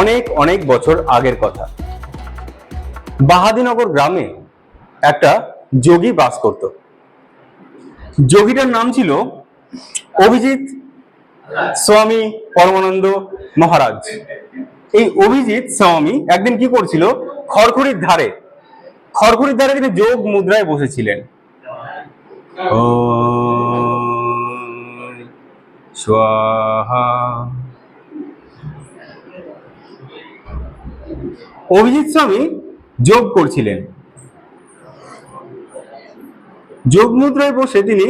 অনেক অনেক বছর আগের কথা। বাহাদিনগর গ্রামে একটা যোগী বাস করত। যোগীটার নাম ছিল অভিজিৎ স্বামী পরমানন্দ মহারাজ। এই অভিজিৎ স্বামী একদিন কি করছিল? খড়খড়ির ধারে খড়খড়ির ধারে তিনি যোগ মুদ্রায় বসেছিলেন। স্বাহা অভিজিৎ স্বামী যোগ করছিলেন। যোগ মুদ্রায় বসে তিনি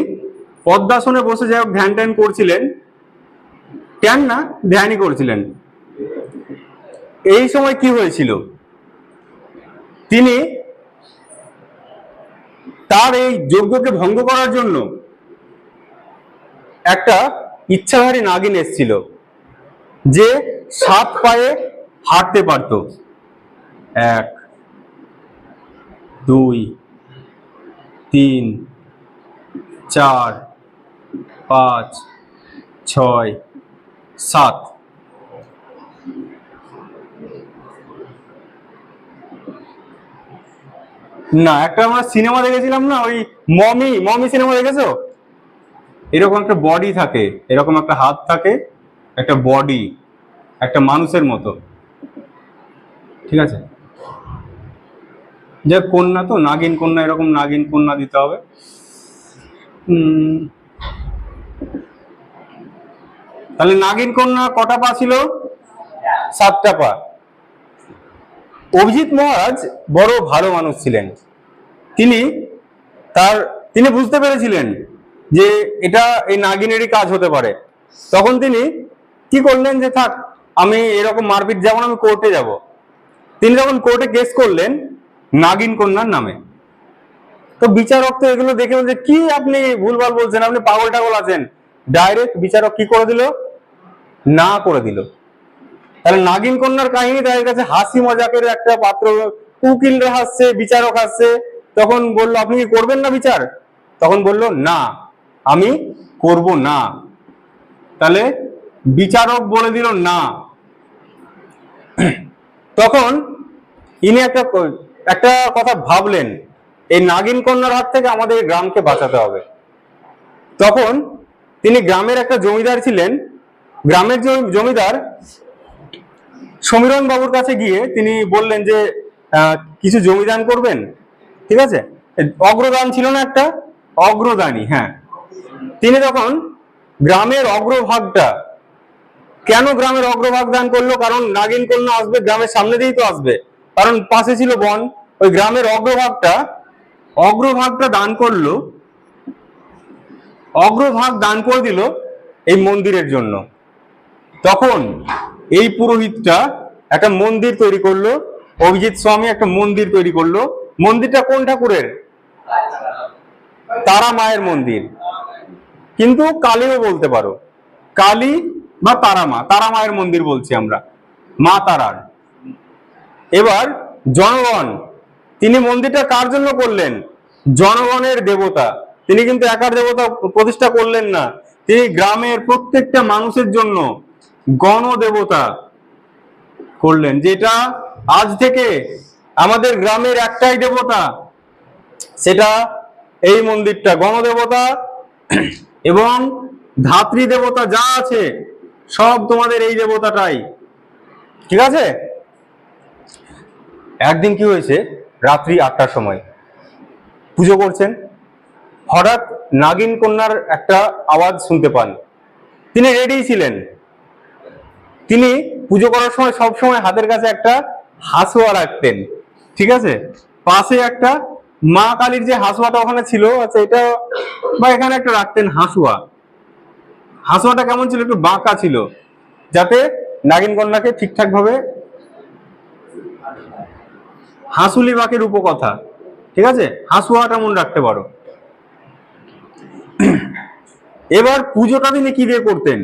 পদ্মাসনে বসে যাই হোক ধ্যান ট্যান করছিলেন ধ্যান না ধ্যানই করছিলেন। এই সময় কি হয়েছিল? তিনি তার এই যজ্ঞকে ভঙ্গ করার জন্য একটা ইচ্ছাধারী নাগিন এসছিল, যে সাত পায়ে হাঁটতে পারত। এক, দুই, তিন, চার, পাঁচ, ছয়, সাত। না, একটা আমরা সিনেমা দেখেছিলাম না, ওই মমি মমি সিনেমা দেখেছ? এরকম একটা বডি থাকে, এরকম একটা হাত থাকে, একটা বডি একটা মানুষের মতো। ঠিক আছে? যে কন্যা তো, নাগিন কন্যা, এরকম নাগিন কন্যা দিতে হবে। তাহলে নাগিন কন্যা কটা পা ছিল? সাতটা পা। অভিজিৎ মহারাজ বড় ভালো মানুষ ছিলেন। তিনি তার, তিনি বুঝতে পেরেছিলেন যে এটা এই নাগিনেরই কাজ হতে পারে। তখন তিনি কি করলেন যে থাক, আমি এরকম মারপিট, যেমন আমি কোর্টে যাব। তিনি যখন কোর্টে কেস করলেন নাগিন কন্যার নামে। তো বিচারক তো এগুলো দেখে বলছে, কি আপনি ভুলভাল বলছেন? আপনি পাগল টাগল আছেন। ডাইরেক্ট বিচারক কি করে দিল? না করে দিল। তাহলে নাগিন কন্যার কাহিনী তাদের কাছে হাসি মজাকের একটা পাত্র। উকিলরা হাসছে, বিচারক হাসছে। তখন বলল, আপনি কি করবেন না বিচার? তখন বলল, না, আমি করব না। তাহলে বিচারক বলে দিল, না। তখন ইনি একটা একটা কথা ভাবলেন, এই নাগিন কন্যার হাত থেকে আমাদের গ্রামকে বাঁচাতে হবে। তখন তিনি গ্রামের একটা জমিদার ছিলেন। গ্রামের জমিদার সমীরণ বাবুর কাছে গিয়ে তিনি বললেন যে কিছু জমিদান করবেন? ঠিক আছে? অগ্রদান ছিল না একটা অগ্রদানী হ্যাঁ। তিনি তখন গ্রামের অগ্রভাগটা, কেন গ্রামের অগ্রভাগ দান করল? কারণ নাগিন কন্যা আসবে, গ্রামের সামনে দিয়েই তো আসবে। কারণ পাশে ছিল বন, ওই গ্রামের অগ্রভাগটা অগ্রভাগটা দান করল। অগ্রভাগ দান করে দিল এই মন্দিরের জন্য। তখন এই পুরোহিতটা একটা মন্দির তৈরি করল, অভিজিৎ স্বামী একটা মন্দির তৈরি করল। মন্দিরটা কোন ঠাকুরের? তারা মায়ের মন্দির। কিন্তু কালীও বলতে পারো। কালী বা তারা মা, তারা মায়ের মন্দির বলছি আমরা। মা তারার। এবার জনগণ, তিনি মন্দিরটা কার জন্য করলেন? জনগণের দেবতা। তিনি কিন্তু একার দেবতা প্রতিষ্ঠা করলেন না। তিনি গ্রামের প্রত্যেকটা মানুষের জন্য গণদেবতা করলেন। যেটা আজ থেকে আমাদের গ্রামের একটাই দেবতা, সেটা এই মন্দিরটা। গণদেবতা এবং ধাত্রী দেবতা যা আছে, সব তোমাদের এই দেবতাটাই। ঠিক আছে? একদিন কি হয়েছে? রাত্রি আটটার সময়। পুজো করছেন। হঠাৎ নাগিন কন্যার একটা আওয়াজ শুনতে পান। তিনি রেডি ছিলেন। তিনি পুজো করার সময় সব সময় হাতের কাছে একটা হাসুয়া রাখতেন। ঠিক আছে? পাশে একটা মা কালীর যে হাসুয়াটা ওখানে ছিল আচ্ছা এটা বা এখানে একটা রাখতেন হাসুয়া। হাসুয়াটা কেমন ছিল? একটু বাঁকা ছিল। যাতে নাগিন কন্যাকে ঠিকঠাক ভাবে হাসুলি বাঁকের উপকথা। ঠিক আছে? হাসুয়াটা মনে রাখতে পারো। এবার পুজোটা তিনি কি দিয়ে করতেন?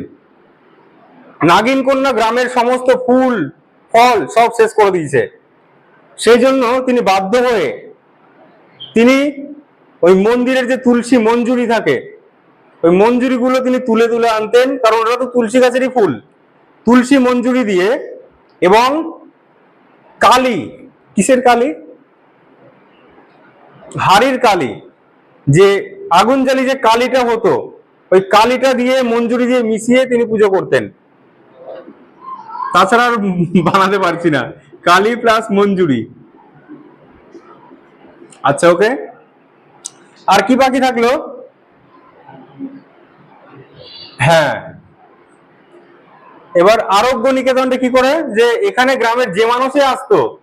নাগিন কন্যা গ্রামের সমস্ত ফুল, ফল সব শেষ করে দিয়েছে। সেই জন্য তিনি বাধ্য হয়ে তিনি ওই মন্দিরের যে তুলসী মঞ্জুরি থাকে, ওই মঞ্জুরিগুলো তিনি তুলে তুলে আনতেন, কারণ ওটা তো তুলসী গাছেরই ফুল। তুলসী মঞ্জুরি দিয়ে এবং কালী কিসের কালী? হাড়ির কালী। যে আগুন জ্বালি যে কালীটা হতো, ওই কালীটা দিয়ে মঞ্জুরি দিয়ে মিশিয়ে তিনি পুজো করতেন। তাছাড়া আর বানাতে পারছি না। কালী প্লাস মঞ্জুরি। আচ্ছা ওকে। আর কি বাকি থাকল? হ্যাঁ। এবার আরোগ্য নিকেতনটা কি করে? যে এখানে গ্রামের যে মানুষে আসতো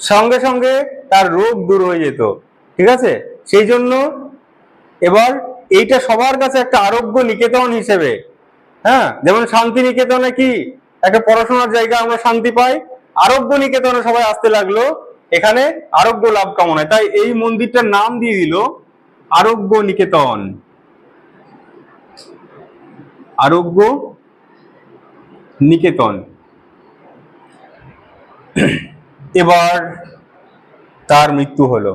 সঙ্গে সঙ্গে তার রোগ দূর হয়ে যেত, ঠিক আছে? সেই জন্য এবার এইটা সবার কাছে একটা আরোগ্য নিকেতন হিসেবে হ্যাঁ? যেমন শান্তি নিকেতনে কি? একটা পড়াশোনার জায়গা আমরা শান্তি পাই, আরোগ্য নিকেতনে সবাই আসতে লাগল, এখানে আরোগ্য লাভ কামনায়। তাই এই মন্দিরটার নাম দিয়ে দিল আরোগ্য নিকেতন। আরোগ্য নিকেতন। এবার তার মৃত্যু হলো।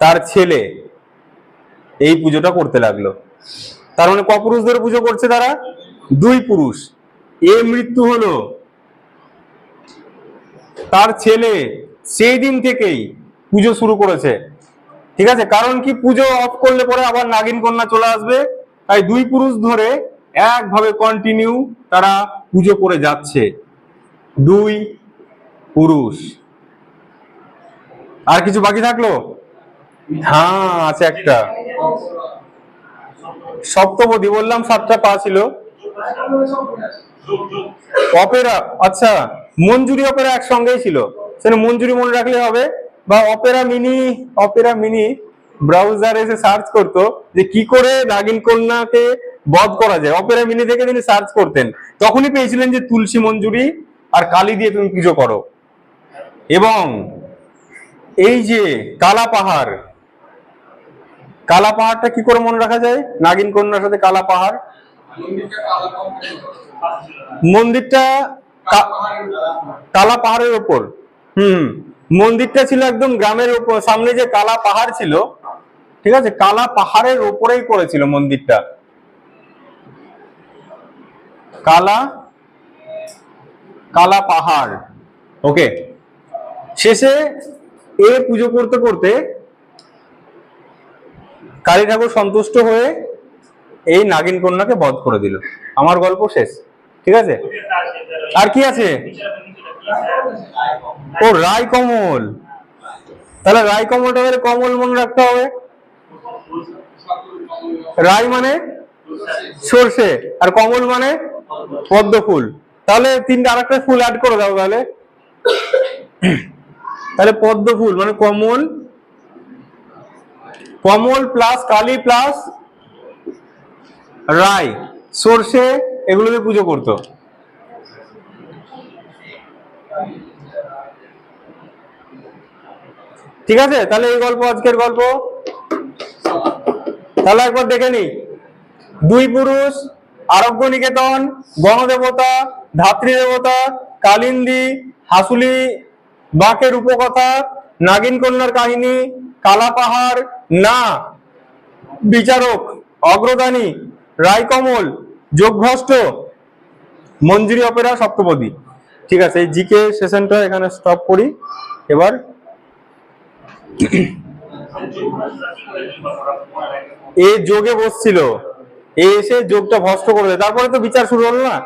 তার ছেলে এই পুজোটা করতে লাগল। তার মানে ক পুরুষ ধরে পুজো করছে তারা? দুই পুরুষ। এ মৃত্যু হলো। তার ছেলে সেই দিন থেকেই পুজো শুরু করেছে। ঠিক আছে? কারণ কি পুজো অফ করলে পরে আবার নাগিন কন্যা চলে আসবে। তাই দুই পুরুষ ধরে একভাবে কন্টিনিউ তারা পুজো করে যাচ্ছে। দুই পুরুষ। আর কিছু বাকি থাকল? হ্যাঁ আছে একটা। সপ্তপদী, বললাম সাতটা পা ছিল। অপেরা আচ্ছা মঞ্জুরি অপেরা একসঙ্গেই ছিল। সেটা মঞ্জুরি মনে রাখলে হবে। বা Opera mini Opera mini browser এসে সার্চ করতো যে কি করে নাগিন কন্যাকে বধ করা যায়। অপেরা মিনি থেকে তিনি সার্চ করতেন। তখনই পেয়েছিলেন যে তুলসী মঞ্জুরি আর কালী দিয়ে তুমি পুজো করো। এবং এই যে কালা পাহাড়, কালা পাহাড়টা কি করে মনে রাখা যায়? নাগিন কন্যার সাথে কালা পাহাড়। মন্দিরটা কালা পাহাড়ের ওপর। হুম, মন্দিরটা ছিল একদম গ্রামের ওপর, সামনে যে কালা পাহাড় ছিল, ঠিক আছে? কালা পাহাড়ের ওপরেই করেছিল মন্দিরটা। কালা কালা পাহাড়। ওকে শেষে এ পুজো করতে করতে কালী ঠাকুর সন্তুষ্ট হয়ে এই নাগিন কন্যাকে বধ করে দিল। আমার গল্প শেষ, ঠিক আছে? আর কি আছে? ও রায় কমল তাহলে রায় কমলটা কমল মনে রাখতে হবে। রায় মানে সর্ষে, আর কমল মানে পদ্ম ফুল। তাহলে তিনটা আরেকটা ফুল অ্যাড করে দাও তাহলে। তাহলে পদ্ম ফুল মানে কমল কমল প্লাস কালী প্লাস রায় সর্ষে, এগুলো দিয়ে পুজো করতো। ঠিক আছে? তাহলে এই গল্প, আজকের গল্প। তাহলে একবার দেখে নি দুই পুরুষ আরোগ্য নিকেতন গণদেবতা ধাত্রী দেবতা কালিন্দী, হাসুলি বাঁকের উপকথা, নাগিন কন্যার কাহিনী, কালা পাহাড়, না, বিচারক, অগ্রদানী, রায়কমল, যোগভ্রষ্ট, মঞ্জুরি অপেরা সপ্তপদী। ঠিক আছে, এই জিকে সেশনটা এখানে স্টপ করি। এবার এ যোগে বসছিল। এ এসে যোগটা ভস্ত করে তারপরে তো বিচার শুরু হলো না?